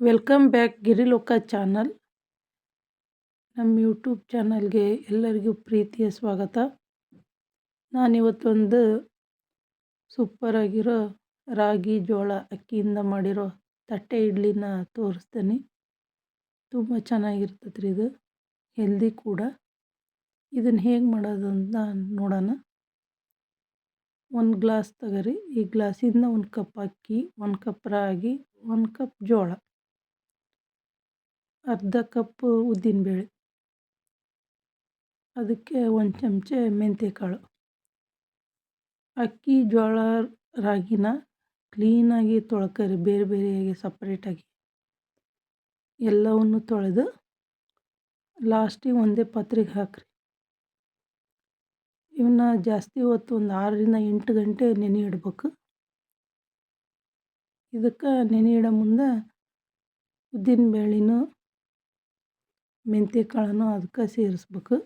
Welcome back Giriloka channel ನಮ್ಮ YouTube ಚಾನಲ್ಗೆ ಎಲ್ಲರಿಗೂ ಪ್ರೀತಿಯ ಸ್ವಾಗತ. ನಾನಿವತ್ತೊಂದು ಸೂಪರಾಗಿರೋ ರಾಗಿ, ಜೋಳ ಅಕ್ಕಿಯಿಂದ ಮಾಡಿರೋ ತಟ್ಟೆ ಇಡ್ಲಿನ ತೋರಿಸ್ತೀನಿ. ತುಂಬ ಚೆನ್ನಾಗಿರ್ತದೆ ರೀ ಇದು ಹೆಲ್ದಿ ಕೂಡ. ಇದನ್ನು ಹೇಗೆ ಮಾಡೋದು ಅಂತ ನೋಡೋಣ. ಒಂದು ಗ್ಲಾಸ್ ತಗೋರಿ, ಈ ಗ್ಲಾಸಿಂದ ಒಂದು ಕಪ್ ಅಕ್ಕಿ, ಒಂದು ಕಪ್ ರಾಗಿ, ಒಂದು ಕಪ್ ಜೋಳ. ಅರ್ಧ ಕಪ್ ಉದ್ದಿನಬೇಳೆ ಅದಕ್ಕೆ ಒಂದು ಚಮಚ ಮೆಂತ್ಯಕಾಳು ಅಕ್ಕಿ ಜೋಳ ರಾಗಿನ ಕ್ಲೀನಾಗಿ ತೊಳ್ಕರಿ, ಬೇರೆ ಬೇರೆಯಾಗಿ ಸಪ್ರೇಟಾಗಿ ಎಲ್ಲವನ್ನು ತೊಳೆದು ಲಾಸ್ಟಿಗೆ ಒಂದೇ ಪಾತ್ರೆಗೆ ಹಾಕಿರಿ. ಇವನ್ನ ಜಾಸ್ತಿ ಹೊತ್ತು ಒಂದು ಆರರಿಂದ ಎಂಟು ಗಂಟೆ ನೆನೆ ಇಡ್ಬೇಕು. ಇದಕ್ಕೆ ನೆನೆ ಇಡೋ ಮುಂದೆ ಉದ್ದಿನ ಬೇಳೆನೂ ಮೆಂತ್ಯ ಕಾಳನ್ನು ಅದಕ್ಕೆ ಸೇರಿಸ್ಬೇಕು.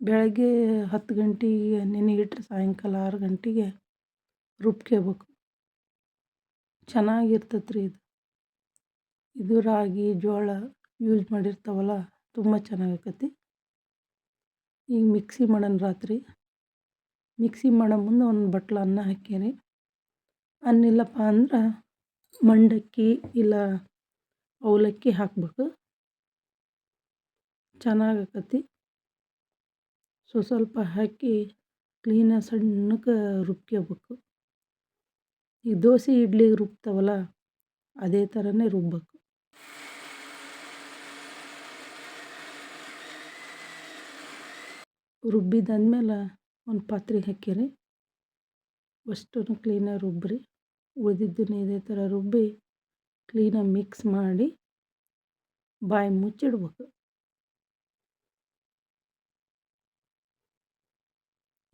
ಬೆಳಗ್ಗೆ ಹತ್ತು ಗಂಟೆಗೆ ನೆನೆ ಇಟ್ಟರೆ ಸಾಯಂಕಾಲ ಆರು ಗಂಟೆಗೆ ರುಬ್ಕೋಬೇಕು ಚೆನ್ನಾಗಿರ್ತೈತೆ ರೀ ಇದು. ಇದು ರಾಗಿ, ಜೋಳ ಯೂಸ್ ಮಾಡಿರ್ತಾವಲ್ಲ, ತುಂಬ ಚೆನ್ನಾಗಾಕತಿ ಈಗ ಮಿಕ್ಸಿ ಮಾಡೋಣ ರಾತ್ರಿ. ಮಿಕ್ಸಿ ಮಾಡೋ ಮುಂದೆ ಒಂದು ಬಟ್ಲು ಅನ್ನ ಹಾಕೀನಿ ಅನ್ನಿಲ್ಲಪ್ಪ ಅಂದ್ರೆ ಮಂಡಕ್ಕಿ, ಇಲ್ಲ ಅವಲಕ್ಕಿ ಹಾಕಬೇಕು. ಚೆನ್ನಾಗಾಕತಿ. ಸೊ, ಸ್ವಲ್ಪ ಹಾಕಿ ಕ್ಲೀನಾಗಿ ಸಣ್ಣಕ್ಕೆ ರುಬ್ಕೋಬೇಕು ಈ ದೋಸೆ ಇಡ್ಲಿಗೆ ರುಬ್ತಾವಲ್ಲ, ಅದೇ ಥರನೇ ರುಬ್ಬಬೇಕು ರುಬ್ಬಿದಾದ್ಮೇಲೆ ಒಂದು ಪಾತ್ರೆಗೆ ಹಾಕಿರಿ ಅಷ್ಟನ್ನು ಕ್ಲೀನಾಗಿ ರುಬ್ಬಿರಿ. ಉಳಿದಿದ್ದನ್ನು ಇದೇ ಥರ ರುಬ್ಬಿ ಕ್ಲೀನಾಗಿ ಮಿಕ್ಸ್ ಮಾಡಿ ಬಾಯಿ ಮುಚ್ಚಿಡ್ಬೇಕು.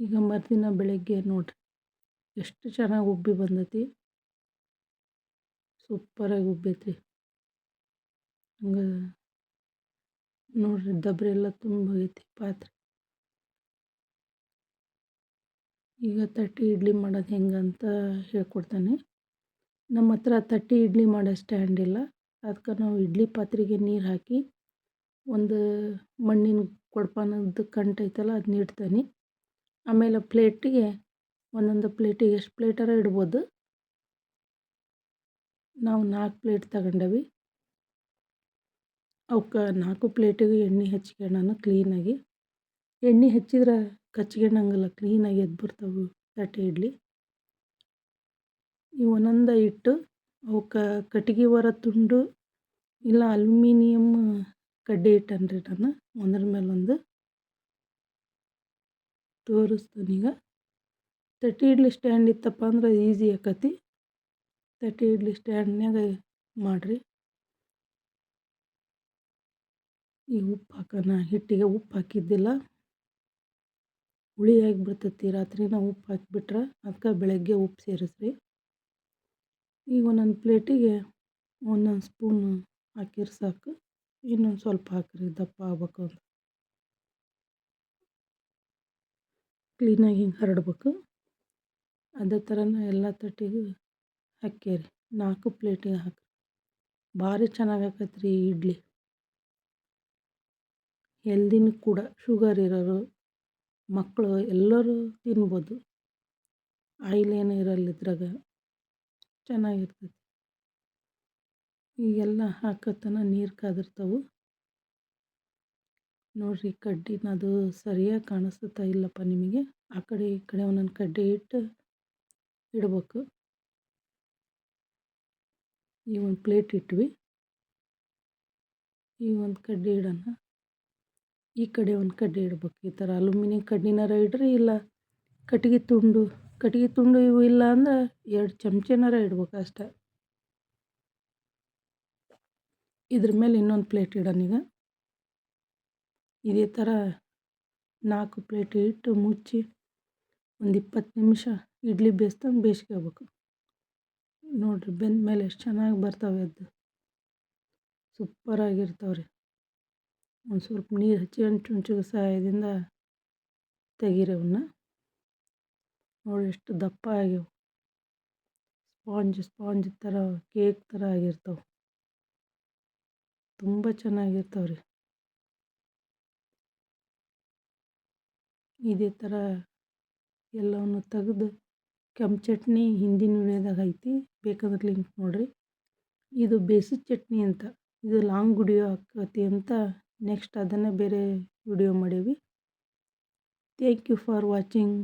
ಈಗ ಮರುದಿನ ಬೆಳಗ್ಗೆ ನೋಡಿರಿ, ಎಷ್ಟು ಚೆನ್ನಾಗಿ ಉಬ್ಬಿ ಬಂದೈತಿ. ಸೂಪರಾಗಿ ಉಬ್ಬೈತಿ ಹಂಗೆ ನೋಡಿರಿ ದಬ್ರಿ ಎಲ್ಲ ತುಂಬ ಹೋಗೈತಿ ಪಾತ್ರೆ. ಈಗ ತಟ್ಟಿ ಇಡ್ಲಿ ಮಾಡೋದು ಹೆಂಗಂತ ಹೇಳ್ಕೊಡ್ತಾನೆ. ನಮ್ಮ ಹತ್ರ ತಟ್ಟಿ ಇಡ್ಲಿ ಮಾಡೋ ಸ್ಟ್ಯಾಂಡ್ ಇಲ್ಲ. ಅದಕ್ಕೆ ನಾವು ಇಡ್ಲಿ ಪಾತ್ರೆಗೆ ನೀರು ಹಾಕಿ ಒಂದು ಮಣ್ಣಿನ ಕೊಡಪಾನದ ಕಂಟು ಐತಲ್ಲ ಅದನ್ನ ಇಡ್ತೀನಿ. ಆಮೇಲೆ ಪ್ಲೇಟಿಗೆ ಒಂದೊಂದು ಪ್ಲೇಟಿಗೆ ಎಷ್ಟು ಪ್ಲೇಟರ ಇಡ್ಬೋದು. ನಾವು ನಾಲ್ಕು ಪ್ಲೇಟ್ ತಗೊಂಡವಿ. ಅವಕ್ಕೆ ನಾಲ್ಕು ಪ್ಲೇಟಿಗೆ ಎಣ್ಣೆ ಹಚ್ಕೊಳ್ಳೋಣ ಕ್ಲೀನಾಗಿ ಎಣ್ಣೆ ಹಚ್ಚಿದ್ರೆ ಕಚ್ಕೊಂಡಂಗಲ್ಲ ಕ್ಲೀನಾಗಿ ಎದ್ದು ಬರ್ತಾವೆ ತಟ್ಟೆ ಇಡ್ಲಿ. ಇವು ಒಂದೊಂದು ಇಟ್ಟು ಅವ್ಕೆ ಕಟ್ಗೆ ಹೊರ ತುಂಡು, ಇಲ್ಲ ಅಲ್ಯೂಮಿನಿಯಮ್ ಕಡ್ಡಿ ಇಟ್ಟನ್ರಿ ನಾನು ಒಂದ್ರ ಮೇಲೆ ಒಂದು. ತೋರಿಸ್ತೀನಿ ಈಗ. ತಟ್ಟೆ ಇಡ್ಲಿ ಸ್ಟ್ಯಾಂಡ್ ಇತ್ತಪ್ಪ ಅಂದ್ರೆ ಈಸಿ ಆಕತಿ. ತಟ್ಟಿ ಇಡ್ಲಿ ಸ್ಟ್ಯಾಂಡ್ನಾಗ ಮಾಡಿರಿ. ಈಗ ಉಪ್ಪು ಹಾಕೋಣ ಹಿಟ್ಟಿಗೆ ಉಪ್ಪು ಹಾಕಿದ್ದಿಲ್ಲ. ಹುಳಿ ಆಗಿಬಿಡ್ತೈತಿ ರಾತ್ರಿನ ಉಪ್ಪು ಹಾಕಿಬಿಟ್ರೆ ಅದಕ್ಕೆ ಬೆಳಗ್ಗೆ ಉಪ್ಪು ಸೇರಿಸ್ರಿ. ಈಗ ಒಂದೊಂದು ಪ್ಲೇಟಿಗೆ ಒಂದೊಂದು ಸ್ಪೂನು ಹಾಕಿರೆ ಸಾಕು. ಇನ್ನೊಂದು ಸ್ವಲ್ಪ ಹಾಕಿರಿ ದಪ್ಪ ಆಗ್ಬೇಕು ಅಂತ. ಕ್ಲೀನಾಗಿ ಹಿಂಗೆ ಹರಡ್ಬೇಕು. ಅದೇ ಥರನೇ ಎಲ್ಲ ತಟ್ಟಿಗೂ ಹಾಕ್ಯಾರಿ. ನಾಲ್ಕು ಪ್ಲೇಟಿಗೆ ಹಾಕಿ ಭಾರಿ ಚೆನ್ನಾಗಿ ರೀ ಇಡ್ಲಿ. ಹೆಲ್ದಿನೂ ಕೂಡ. ಶುಗರ್ ಇರೋರು ಮಕ್ಕಳು ಎಲ್ಲರೂ ತಿನ್ಬೋದು. ಆಯಿಲ್ ಏನೂ ಇರಲ್ಲ ಇದ್ರಾಗ. ಚೆನ್ನಾಗಿರ್ತೈತಿ. ಈಗೆಲ್ಲ ಹಾಕೋತನ ನೀರು ಕಾದಿರ್ತಾವೆ. ನೋಡಿರಿ ಕಡ್ಡಿನದು ಸರಿಯಾಗಿ ಕಾಣಿಸ್ತಾ ಇಲ್ಲಪ್ಪ ನಿಮಗೆ. ಆ ಕಡೆ ಈ ಕಡೆ ಒಂದೊಂದು ಕಡ್ಡಿ ಇಟ್ಟು ಇಡ್ಬೇಕು. ಈ ಒಂದು ಪ್ಲೇಟ್ ಇಟ್ವಿ. ಈ ಒಂದು ಕಡ್ಡಿ ಇಡೋಣ. ಈ ಕಡೆ ಒಂದು ಕಡ್ಡಿ ಇಡ್ಬೇಕು. ಈ ಥರ ಅಲ್ಯೂಮಿನಿಯಂ ಕಡ್ಡಿನಾರ ಇಡ್ರಿ ಇಲ್ಲ ಕಟ್ಟಿಗೆ ತುಂಡು. ಕಟ್ಟಿಗೆ ತುಂಡು ಇವು ಇಲ್ಲ ಅಂದ್ರೆ ಎರಡು ಚಮಚನಾರ ಇಡ್ಬೇಕು ಅಷ್ಟೆ. ಇದ್ರ ಮೇಲೆ ಇನ್ನೊಂದು ಪ್ಲೇಟ್ ಇಡೋಣ ಈಗ. ಇದೇ ಥರ ನಾಲ್ಕು ಪ್ಲೇಟ್ ಇಟ್ಟು ಮುಚ್ಚಿ ಒಂದು ಇಪ್ಪತ್ತು ನಿಮಿಷ ಇಡ್ಲಿ ಬೇಯಿಸ್ದಂಗೆ ಬೇಯಿಸ್ಕೋಬೇಕು ನೋಡಿರಿ ಬೆಂದ ಮೇಲೆ ಎಷ್ಟು ಚೆನ್ನಾಗಿ ಬರ್ತವೆ ಅದು ಸೂಪರಾಗಿರ್ತಾವೆ ರೀ ಒಂದು ಸ್ವಲ್ಪ ನೀರು ಹಚ್ಚಿ ಚುಂಚುಗ ಸಹಾಯದಿಂದ ತೆಗೀರಿ ಅವನ್ನ ನೋಡಿ ಎಷ್ಟು ದಪ್ಪ ಆಗ್ಯವು ಸ್ಪಾಂಜ್ ಸ್ಪಾಂಜ್ ಥರ, ಕೇಕ್ ಥರ ಆಗಿರ್ತವೆ. ತುಂಬ ಚೆನ್ನಾಗಿರ್ತಾವೆ ರೀ. ಇದೇ ಥರ ಎಲ್ಲವನ್ನು ತೆಗೆದು ಕೆಂಪು ಚಟ್ನಿ ಹಿಂದಿನ ವಿಡಿಯೋದಾಗ ಐತಿ ಬೇಕಾದ್ರೆ ಲಿಂಕ್ ನೋಡಿರಿ. ಇದು ಬೇಸಿದ ಚಟ್ನಿ ಅಂತ, ಇದು ಲಾಂಗ್ ವಿಡಿಯೋ ಆಕತಿ ಅಂತ ನೆಕ್ಸ್ಟ್ ಅದನ್ನು ಬೇರೆ ವಿಡಿಯೋ ಮಾಡೀವಿ. Thank you for watching